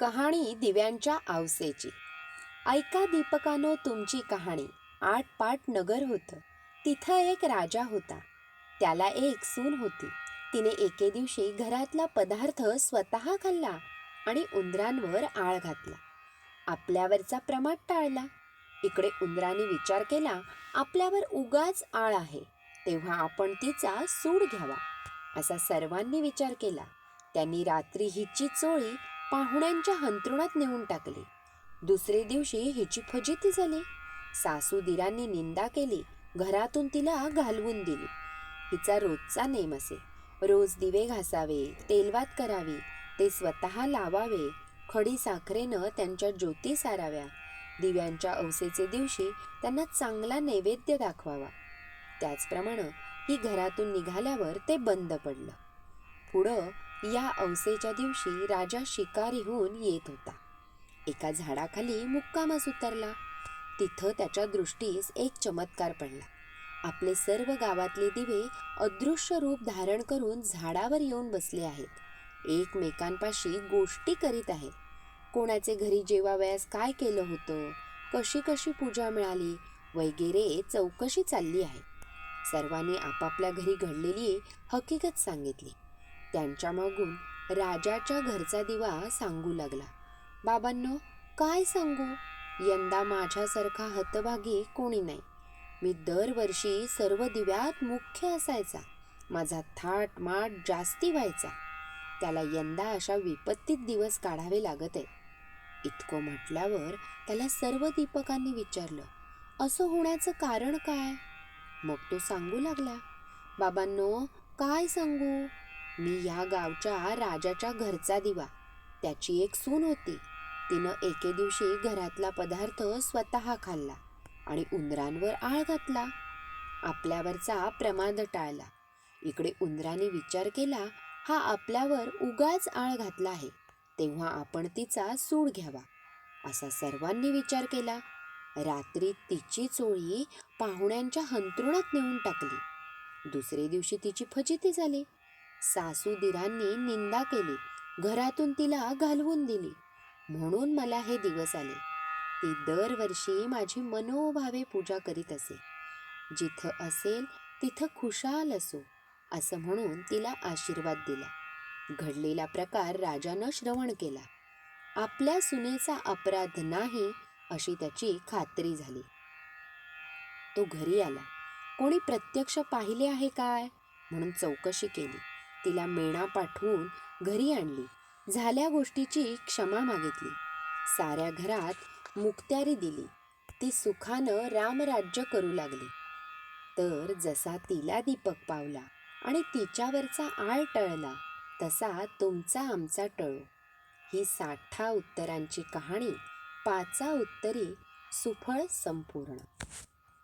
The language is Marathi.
कहाणी दिव्यांच्या आवसेची. ऐका दीपकानो तुमची कहाणी. आठ पाट नगर होतं. तिथं एक राजा होता. त्याला एक सून होती. तिने एके दिवशी घरातला पदार्थ स्वतः खाल्ला आणि उंदरांवर आळ घातला. आपल्यावरचा प्रमाद टाळला. इकडे उंदराने विचार केला आपल्यावर उगाच आळ आहे. तेव्हा आपण तिचा सूड घ्यावा. असा सर्वांनी विचार केला. त्यांनी रात्री हिची चोळी पाहुण्यांच्या हंतरुणात नेऊन टाकले. दुसरे दिवशी हिची फजिती झाली. सासू दिरांनी निंदा केली. घरातून तिला घालवून दिली. हिचा रोजचा नेम असे. रोज दिवे घासावे तेलवात करावी ते स्वतः लावावे खडी साखरेनं त्यांच्या ज्योती साराव्या. दिव्यांच्या अवसेचे दिवशी त्यांना चांगला नैवेद्य दाखवावा. त्याचप्रमाणे ही घरातून निघाल्यावर ते बंद पडलं. पुढं या अवसेच्या दिवशी राजा शिकारीहून येत होता. एका झाडाखाली मुक्कामास उतरला. तिथं त्याच्या दृष्टीस एक चमत्कार पडला. आपले सर्व गावातले दिवे अदृश्य रूप धारण करून झाडावर येऊन बसले आहेत. एकमेकांपाशी गोष्टी करीत आहेत. कोणाचे घरी जेवावयास काय केलं होतं? कशी कशी पूजा मिळाली? वगैरे चौकशी चालली आहे. सर्वांनी आपापल्या घरी घडलेली हकीकत सांगितली. त्यांच्या मागून राजाच्या घरचा दिवा सांगू लागला. बाबांनो काय सांगू? यंदा माझ्यासारखा हतभागी कोणी नाही. मी दरवर्षी सर्व दिव्यात मुख्य असायचा. माझा थाट माट जास्ती व्हायचा. त्याला यंदा अशा विपत्तीत दिवस काढावे लागत. आहे इतकं म्हटल्यावर त्याला सर्व दीपकांनी विचारलं असं होण्याचं कारण काय? मग तो सांगू लागला बाबांनो काय सांगू? मी या गावच्या राजाच्या घरचा दिवा. त्याची एक सून होती. तिनं एके दिवशी घरातला पदार्थ स्वतः खाल्ला आणि उंदरांवर आळ घातला. आपल्यावरचा प्रमाद टाळला. इकडे उंदराने विचार केला हा आपल्यावर उगाच आळ घातला आहे. तेव्हा आपण तिचा सूड घ्यावा. असा सर्वांनी विचार केला. रात्री तिची चोळी पाहुण्यांच्या हंतरुणात नेऊन टाकली. दुसरे दिवशी तिची फजिती झाली. सासू दिरांनी निंदा केली. घरातून तिला घालवून दिली. म्हणून मला हे दिवस आले. ती दरवर्षी माझी मनोभावे पूजा करीत असे. जिथं असेल तिथं खुशाल असो असं म्हणून तिला आशीर्वाद दिला. घडलेला प्रकार राजानं श्रवण केला. आपल्या सुनेचा अपराध नाही अशी त्याची खात्री झाली. तो घरी आला. कोणी प्रत्यक्ष पाहिले आहे काय? म्हणून चौकशी केली. तिला मेणा पाठवून घरी आणली. झाल्या गोष्टीची क्षमा मागितली. साऱ्या घरात मुक्त्यारी दिली. ती सुखानं रामराज्य करू लागली. तर जसा तिला दीपक पावला आणि तिच्यावरचा आळ टळला तसा तुमचा आमचा टळो. ही साठा उत्तरांची कहाणी पाचा उत्तरी सुफळ संपूर्ण.